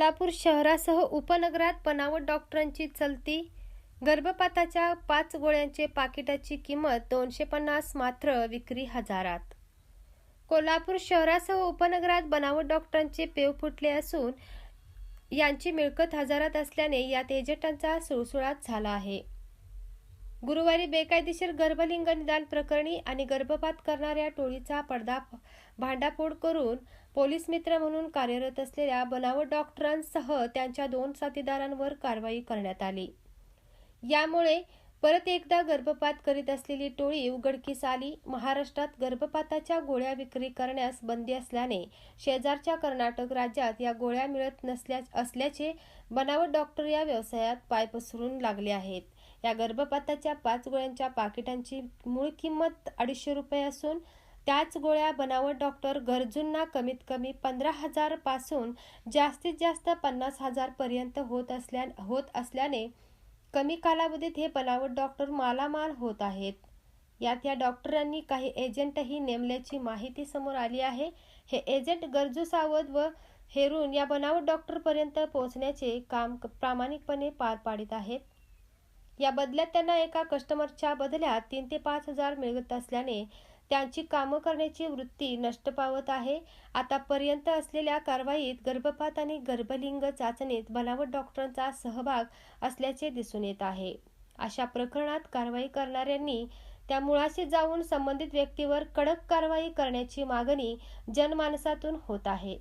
कोल्हापूर शहरासह उपनगरात बनावट डॉक्टरांची चलती गर्भपाताच्या पाच गोळ्यांचे पाकिटाची किंमत दोनशे पन्नास मात्र विक्री हजारात. कोल्हापूर शहरासह उपनगरात बनावट डॉक्टरांचे पेव फुटले असून यांची मिळकत हजारात असल्याने यात एजंटांचा सुळसुळाट झाला आहे. गुरुवारी बेकायदेशीर गर्भलिंग निदान प्रकरणी आणि गर्भपात करणाऱ्या टोळीचा पडदा भांडाफोड करून पोलीस मित्र म्हणून कार्यरत असलेल्या बनावट डॉक्टरांसह त्यांच्या दोन साथीदारांवर कारवाई करण्यात आली. यामुळे परत एकदा गर्भपात करीत असलेली टोळी उघडकीस आली. महाराष्ट्रात गर्भपाताच्या गोळ्या विक्री करण्यास बंदी असल्याने शेजारच्या कर्नाटक राज्यात या गोळ्या मिळत नसल्या असल्याचे बनावट डॉक्टर या व्यवसायात पाय पसरून लागले आहेत. या गर्भपाताच्या पाच गोळ्यांच्या पाकिटांची मूळ किंमत अडीचशे रुपये असून त्याच गोळ्या बनावट डॉक्टर गरजूंना कमीत कमी पंधरा हजारपासून जास्तीत जास्त पन्नास हजार पर्यंत होत असल्या होत असल्याने कमी कालावधीत हे बनावट डॉक्टर मालामाल होत आहेत. यात या डॉक्टरांनी काही एजंटही नेमल्याची माहिती समोर आली आहे. हे एजंट गरजू सावध व हेरून या बनावट डॉक्टरपर्यंत पोहोचण्याचे काम प्रामाणिकपणे पार पाडित आहेत. या बदल्यात त्यांना एका कस्टमरच्या बदल्यात तीन ते पाच हजार मिळत असल्याने त्यांची कामं करण्याची वृत्ती नष्ट पावत आहे. आतापर्यंत असलेल्या कारवाईत गर्भपात आणि गर्भलिंग चाचणीत बनावट डॉक्टरांचा सहभाग असल्याचे दिसून येत आहे. अशा प्रकरणात कारवाई करणाऱ्यांनी त्या मुळाशी जाऊन संबंधित व्यक्तीवर कडक कारवाई करण्याची मागणी जनमानसातून होत आहे.